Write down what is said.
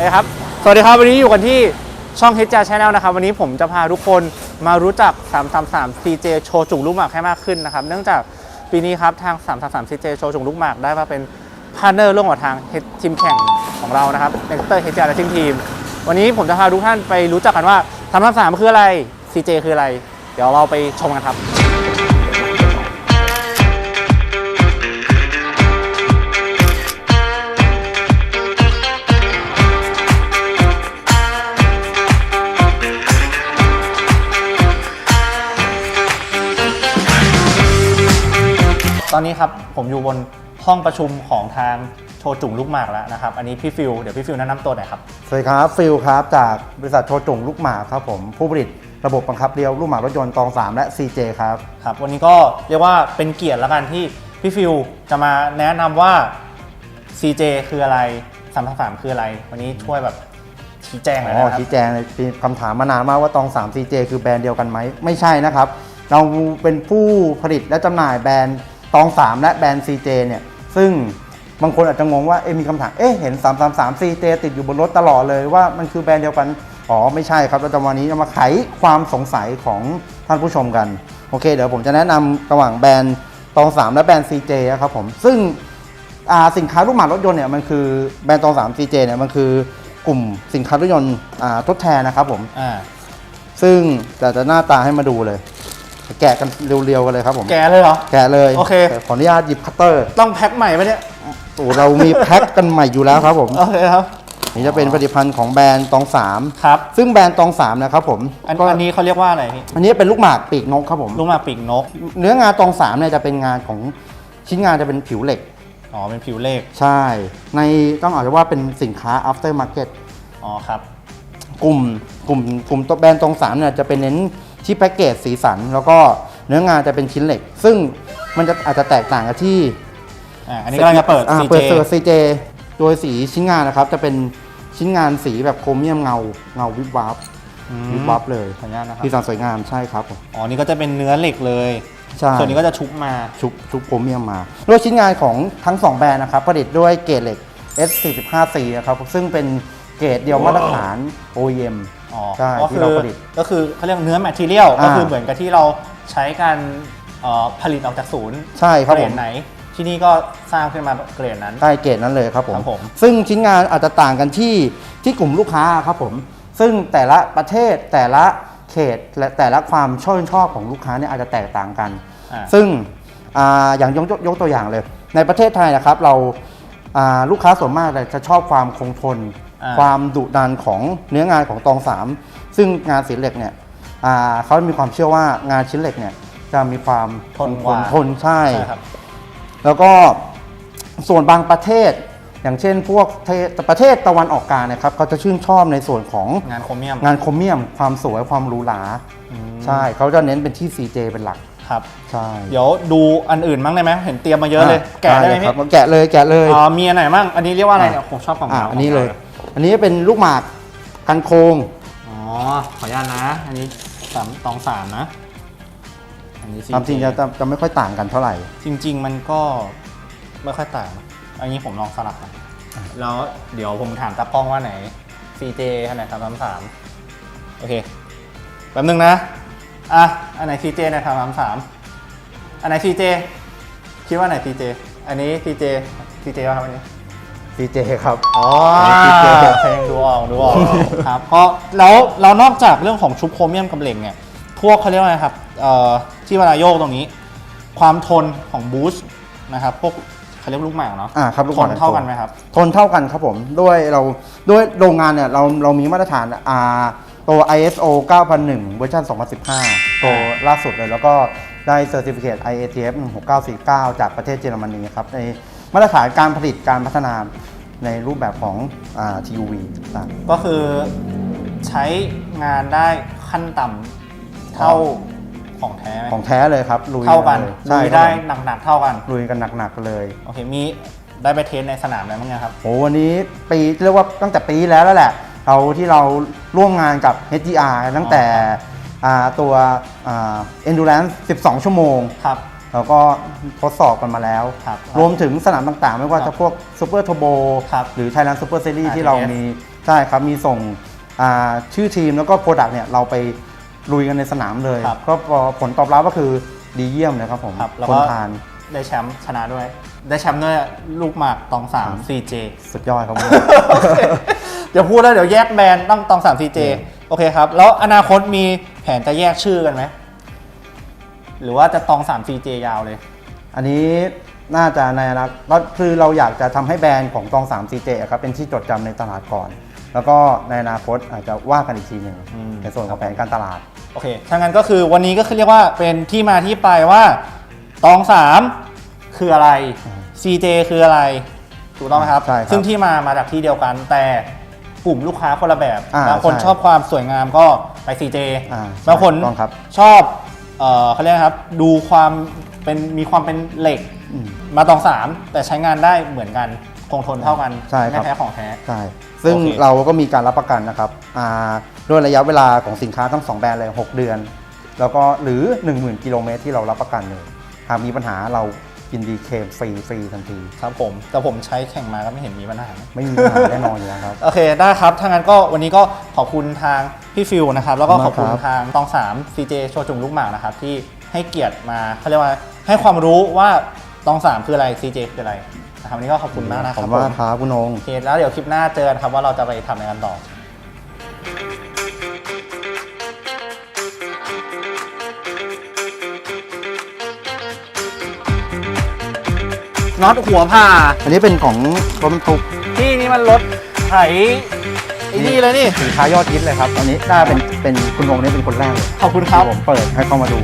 นะครับ สวัสดีครับ วันนี้อยู่กันที่ช่อง h จ c h Channel นะครับ วันนี้ผมจะพาทุกคนมารู้จัก 333 CJ โชจุงลูกหมากให้มากขึ้นนะครับ เนื่องจากปีนี้ครับทาง 333 CJ โชจุงลูกหมากได้มาเป็นพาร์เนอร์ร่วมกับทางทีมแข่งของเรานะครับ n e x t e r h จ Racing Team วันนี้ผมจะพาทุกท่านไปรู้จักกันว่า 333 คืออะไร CJ คืออะไร เดี๋ยวเราไปชมกันครับ อนนี้ครับผมอยู่บนห้องประชุมของทางโชจุงลูกหมากแล้วนะครับ อันนี้พี่ฟิวเดี๋ยวพี่ฟิวแนะนำตัวหน่อยครับ สวัสดีครับฟิลครับจากบริษัทโชจุงลูกหมากครับผมผู้ผลิตระบบบังคับเลี้ยวลูกหมากรถยนต์ตอง 3 และ CJ ครับครับ วันนี้ก็เรียกว่าเป็นเกียรติแล้วกันที่พี่ฟิวจะมาแนะนำว่า CJ คืออะไร333คืออะไร วันนี้ช่วยแบบชี้แจงหน่อยอ๋อนะครับ ชี้แจงเลยมีคำถามมานานมากว่าตอง 3 CJ คือแบรนด์เดียวกันไหมไม่ใช่นะครับ เราเป็นผู้ผลิตและจำหน่ายแบรนด์ ตอง 3 และแบรนด์ CJ เนี่ย ซึ่งบางคนอาจจะงงว่า เอ๊ะมีคำถาม เอ๊ะเห็น 333 CJ ติดอยู่บนรถตลอดเลยว่ามันคือแบรนด์เดียวกัน อ๋อ ไม่ใช่ครับเราจะวันนี้จะมาไขความสงสัยของท่านผู้ชมกัน โอเค เดี๋ยวผมจะแนะนำระหว่างแบรนด์ตอง 3 และแบรนด์ CJ นะครับผม ซึ่งอ่าสินค้าลูกหมากรถยนต์เนี่ยมันคือแบรนด์ตอง 3 CJ เนี่ยมันคือกลุ่มสินค้ารถยนต์อ่าทดแทนนะครับผมอ่าซึ่งจะจะหน้าตาให้มาดูเลย แกะกันเรียวๆกันเลยครับผม แกเลยเหรอ แกะเลยโอเคแต่ขออนุญาตหยิบคัตเตอร์ ต้องแพ็คใหม่ไหมเนี่ยโอ้เรามีแพ็คกันใหม่อยู่แล้วครับผม โอเคครับ นี่จะเป็นผลิตภัณฑ์ของแบรนด์ตองครับ3ซึ่งแบรนด์ตอง3นะครับผม อันก็อันนี้เขาเรียกว่าอะไรพี่ อันนี้เป็นลูกหมากปีกนกครับผม ลูกหมากปีกนก เนื้องานตอง3เนี่ยจะเป็นงานของชิ้นงานจะเป็นผิวเหล็ก อ๋อ เป็นผิวเลขใช่ ในต้องอาจจะว่าเป็นสินค้า after market อ๋อครับ กลุ่มกลุ่มกลุ่มตัวแบรนด์ตรงสามเนี่ยจะเป็นเน้น ที่แพ็กเกจสีสัน แล้วก็เนื้องานจะเป็นชิ้นเหล็ก ซึ่งมันจะอาจจะแตกต่างกับที่อ่าอันนี้กำลังจะเปิด อ่า CJ เปิดเสิร์ฟ CJ โดยสีชิ้นงานนะครับ จะเป็นชิ้นงานสีแบบโครเมียมเงาเงาวิบวับอืมวิบวับเลยขออนุญาตนะครับสีสันสวยงามใช่ครับผมอ๋อ นี่ก็จะเป็นเนื้อเหล็กเลย ใช่ ส่วนนี้ก็จะชุบมา ชุบชุบโครเมียมมาโดยชิ้นงานของทั้ง 2 แบรนด์นะครับผลิตด้วยเกรดเหล็ก S45C นะครับซึ่งเป็นเกรดเดียวมาตรฐาน OEM อ๋อใช่ก็ที่คือเราผลิตก็คือเขาเรียกเนื้อแมทเทียลอ่า ก็คือเหมือนกับที่เราใช้การเอ่อผลิตออกจากศูนย์ใช่ครับเกรผดมไหน ที่นี่ก็สร้างขึ้นมาเกรดนั้นใต้เกรดนั้นเลยครับผมครับผม ซึ่งชิ้นงานอาจจะต่างกันที่ที่กลุ่มลูกค้าครับผม ซึ่งแต่ละประเทศแต่ละเขตและแต่ละความชอบชอบของลูกค้าเนี่ยอาจจะแตกต่างกัน อ่า ซึ่งอาอย่างยกยกยกตัวอย่างเลย ในประเทศไทยนะครับเราอ่าลูกค้าส่วนมากจะชอบความคงทนอ่า ความดุดันของเนื้องานของตองสามซึ่งงานสีเหล็กเนี่ยอ่าเขามีความเชื่อว่างานชิ้นเหล็กเนี่ยจะมีความทนกว่าทนใช่ใช่ครับแล้วก็ส่วนบางประเทศ อย่างเช่นพวกเทประเทศตะวันออกกลางเนะครับเขาจะชื่นชอบในส่วนของงานโครเมียม งานโครเมียม ความสวยความหรูหราอืมใช่เขาจะเน้นเป็นที่ CJ เป็นหลักครับใช่เดี๋ยวดูอันอื่นบ้างได้ไหมเห็นเตรียมมาเยอะเลย แกะได้ไหมครัพี่บแกะเลยแกะเลยอ๋อมีอันไหนบ้างอันนี้เรียกว่าอะไรอ่าเนี่ยผมชอบของอ่าขาวอันนี้เลยขง อันนี้เป็นลูกหมากกันโคงอ๋อ ขออนุญาตนะ อันนี้สามตองสามนะ อันนี้ CJ ตามจริงจะจะจะไม่ค่อยต่างกันเท่าไหร่ จริงๆมันก็ไม่ค่อยต่างอันนี้ผมลองสลับกันแล้วเดี๋ยวผมถามตากล้องว่าไหน CJ อันไหนสามสามสามโอเค แป๊บนึงนะ อะ อันไหน CJ อันไหนสามสามสามอันไหน CJ คิดว่าไหน CJ อันนี้ CJ CJ ว่าครับอันนี้ CJ ครับ อ๋ออันนี้ CJ เพลงดูออกดูออกครับเพราะแล้วเรานอกจากเรื่องของชุบโครเมียมกับเหล็กเนี่ย พวกเขาเรียกว่าอะไรครับเอ่อที่เวลาโยกตรงนี้ ความทนของบูสต์นะครับ พวกเขาเรียกลูกหมากเนาะอ่าครับลูกทหมากนเท่ากันไหมครับ ทนเท่ากันครับผมด้วยเราด้วยโรงงานเนี่ยเราเรามีมาตรฐานอ่าตัว ISO 9001 เวอร์ชัน2015 ตัวล่าสุดเลย แล้วก็ได้ Certificate IATF 16949 จากประเทศเยอรมนีครับในมาตรฐานการผลิตการพัฒนา ในรูปแบบของอ่า TUV ต่างก็คือใช้งานได้ขั้นต่ำเท่าของแท้ไหมของแท้เลยครับลุยเท่ากันลยลุใช่ยครับได้ผมหนักๆเท่ากันลุยกันหนักๆเลยโอเคมีได้ไปเทสในสนามอะไรบ้างยังครับโอ้วันนี้ปีเรียกว่าตั้งแต่ปีที่แล้วแล้วแหละเราที่เราร่วมงานกับ HGR ตั้งแต่อ่าตัวอ่า endurance 12 ชั่วโมงครับ เราก็ทดสอบกันมาแล้ว ครับรวมถึงสนามต่างๆ ไม่ว่าครัจะบพวก Super Turbo ครับหรือ Thailand Super Series อ่าที่เรา TS มีใช่ครับมีส่งอ่าชื่อทีมแล้วก็โปรดักต์เนี่ยเราไปลุยกันในสนามเลยครับก็พอผลตอบรับก็คือดีเยี่ยมเลยครับผมครับแล้วคก็นทานได้แชมป์ชนะด้วย ได้แชมป์ด้วยลูกหมากตองสาม CJ สุดยอดครับผมเดี๋ยวพูดแล้วเดี๋ยวแยกแบรนด์ต้องตองสาม CJ อืมโอเคครับ แล้วอนาคตมีแผนจะแยกชื่อกันไหม หรือว่าจะตองสาม CJ ยาวเลย อันนี้น่าจะในอนาคตก็คือเราอยากจะทำให้แบรนด์ของตอง 3 CJ อะครับเป็นที่จดจำในตลาดก่อน แล้วก็ในอนาคตอาจจะว่ากันอีกทีหนึ่งอืม ในส่วนของแผนการตลาด โอเค ถ้างั้นก็คือวันนี้ก็คือเรียกว่าเป็นที่มาที่ไปว่าตองสามคืออะไร CJ คืออะไร ถูกต้องไหมครับ ใช่ครับซึ่งที่มามาจากที่เดียวกันแต่กลุ่มลูกค้าคนละแบบ อ่าบางคนใช่ชอบความสวยงามก็ไป CJ อ่าบางคนถูกต้องครับ ชอบ เอ่อเขาเรียกนะครับดูความเป็นมีความเป็นเหล็กอืมมาตองสามแต่ใช้งานได้เหมือนกันคงทนเท่ากันใช่ครับ ไม่แพ้ของแท้ ใช่ซึ่งโอเค เราก็มีการรับประกันนะครับอ่าด้วยระยะเวลาของสินค้าทั้ง 2 แบรนด์เลย 6 เดือน แล้วก็หรือ 10,000 กิโลเมตรที่เรารับประกันเลยหากมีปัญหาเรา ยินดีเคลมฟรีฟรีทันที ครับผม แต่ผมใช้แข่งมาก็ไม่เห็นมีปัญหา ไม่มีปัญหาแน่นอนอยู่แล้วครับ โอเคได้ครับถ้างั้นก็วันนี้ก็ขอบคุณทางพี่ฟิวนะครับ แล้วก็ขขออบบคุคุณณครับทางตองสาม CJ โชจุงลูกหมากนะครับ ที่ให้เกียรติมาเขาเรียกว่าให้ความรู้ว่าตองสามคืออะไร CJ คืออะไรนะครับวันนี้ก็ขอบคุณมากนะคขรัอบบคุณผมมากครับคุณองโอเคแล้วเดี๋ยวคลิปหน้าเจอกันครับว่าเราจะไปทำอะไรกันต่อ น็อตหัวผ่า อันนี้เป็นของรถบรรทุกที่นี่มันรถไถไอ้นี่เลยนี่ สินค้ายอดฮิตเลยครับอันนี้น่าเป็นเป็นคุณองค์นี่เป็นคนแรกเลยขอบคุณครับที่ผมเปิดให้เข้ามาดู